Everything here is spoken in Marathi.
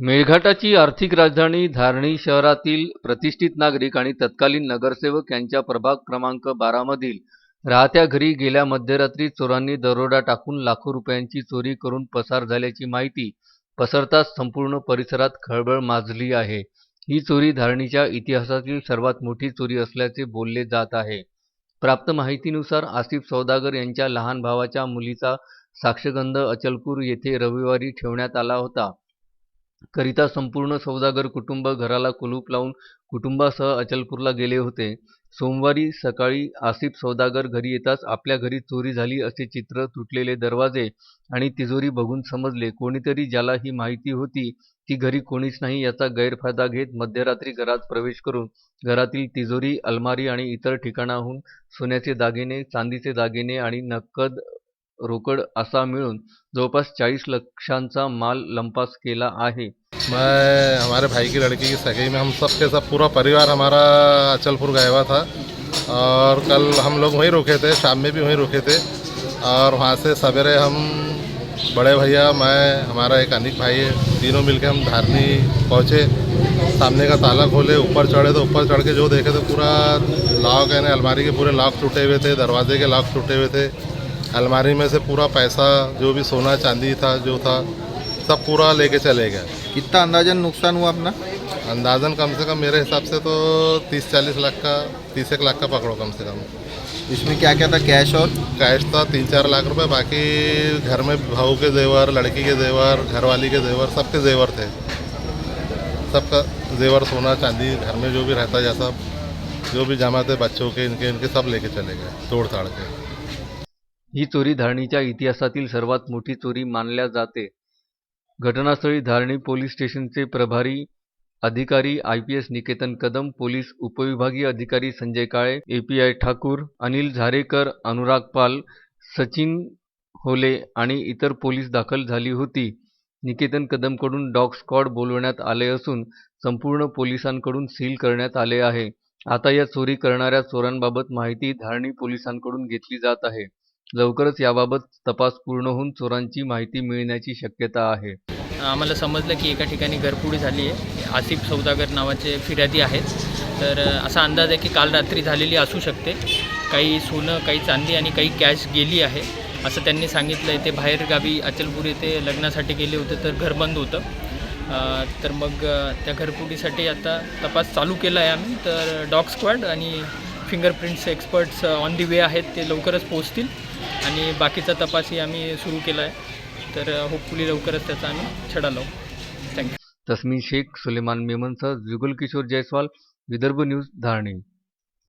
मेळघाटाची आर्थिक राजधानी धारणी शहरातील प्रतिष्ठित नागरिक आणि तत्कालीन नगरसेवक यांच्या प्रभाग क्रमांक बारामधील राहत्या घरी गेल्या मध्यरात्री चोरांनी दरोडा टाकून लाखो रुपयांची चोरी करून पसार झाल्याची माहिती पसरताच संपूर्ण परिसरात खळबळ माजली आहे. ही चोरी धारणीच्या इतिहासातील सर्वात मोठी चोरी असल्याचे बोलले जात आहे. प्राप्त माहितीनुसार आसिफ सौदागर यांच्या लहान भावाच्या मुलीचा साक्षगंध अचलपूर येथे रविवारी ठेवण्यात आला होता. करिता संपूर्ण सौदागर कुटुंब घराला कुलूप लावून कुटुंबासह अचलपूरला गेले होते. सोमवारी सकाळी आसिफ सौदागर घरी येताच आपल्या घरी चोरी झाली असे चित्र तुटलेले दरवाजे आणि तिजोरी बघून समजले कोणीतरी ज्याला ही माहिती होती की घरी कोणीच नाही याचा गैरफायदा घेत मध्यरात्री घरात प्रवेश करून घरातील तिजोरी अलमारी आणि इतर ठिकाणाहून सोन्याचे दागिने चांदीचे दागिने आणि नकद रोकड असा मिळून जवळपास चाळीस लक्षांचा माल लंपास केला आहे. मैं हमारे भाई की लड़की की सगाई में हम सब के सब पूरा परिवार हमारा अचलपुर गया हुआ था। और कल हम लोग वहीं रुके थे शाम में भी वहीं रुके थे। और वहाँ से सवेरे हम बड़े भैया मैं हमारा एक अनिक भाई है तीनों मिलके हम धारनी पहुँचे। सामने का ताला खोले ऊपर चढ़े तो ऊपर चढ़ के जो देखे तो पूरा लॉक यानी अलमारी के पूरे लॉक टूटे हुए थे दरवाजे के लॉक टूटे हुए थे। अलमारी में से पूरा पैसा जो भी सोना चांदी था जो था सब पूरा लेके चले गए। कितना अंदाजन नुकसान हुआ अपना? अंदाजन कम से कम मेरे हिसाब से तो तीस चालीस लाख का तीस एक लाख का पकड़ो कम से कम। इसमें क्या क्या था? कैश और? कैश था तीन चार लाख रुपए बाकी घर में बहू के जेवर लड़की के जेवर घरवाली के जेवर सबके जेवर थे। सबका जेवर सोना चांदी घर में जो भी रहता जैसा जो भी जमा थे बच्चों के इनके इनके सब लेके चले गए तोड़ ताड़ के। ही चोरी धारणीच्या इतिहासातील सर्वात मोठी चोरी मानल्या जाते. घटनास्थळी धारणी पोलीस स्टेशनचे प्रभारी अधिकारी I P S Niketan Kadam police उपविभागीय अधिकारी संजय काळे एपीआय ठाकूर अनिल झारेकर अनुराग पाल सचिन होले आणि इतर पोलीस दाखल झाली होती. निकेतन कदमकडून डॉग स्क्वॉड बोलवण्यात आले असून संपूर्ण पोलिसांकडून सील करण्यात आले आहे. आता या चोरी करणाऱ्या चोरांबाबत माहिती धारणी पोलिसांकडून घेतली जात आहे. लवकरच याबाबत तपास पूर्ण होऊन चोरांची माहिती मिळण्याची शक्यता आहे. आम्हाला समजलं की एका ठिकाणी घरपुडी झाली आहे. आसिफ सौदागर नावाचे फिर्यादी आहेत. तर असा अंदाज आहे की काल रात्री झालेली असू शकते. काही सोनं काही चांदी आणि काही कॅश गेली आहे. असं त्यांनी सांगितलं. आहे ते बाहेरगावी अचलपूर येथे लग्नासाठी गेले होते तर घर बंद होतं. तर मग त्या घरपुडीसाठी आता तपास चालू केला आहे आम्ही. तर डॉग स्क्वॉड आणि fingerprints experts on the way आहेत ते लवकरच पोहोचतील. आणि बाकीचा तपासही आम्ही सुरू केला आहे. तर होपफुली लवकरच त्याचा आम्ही छडा लावू. थँक्यू तस्मीन शेख सुलेमान मेमनसह जुगल किशोर जयस्वाल विदर्भ न्यूज धारणी.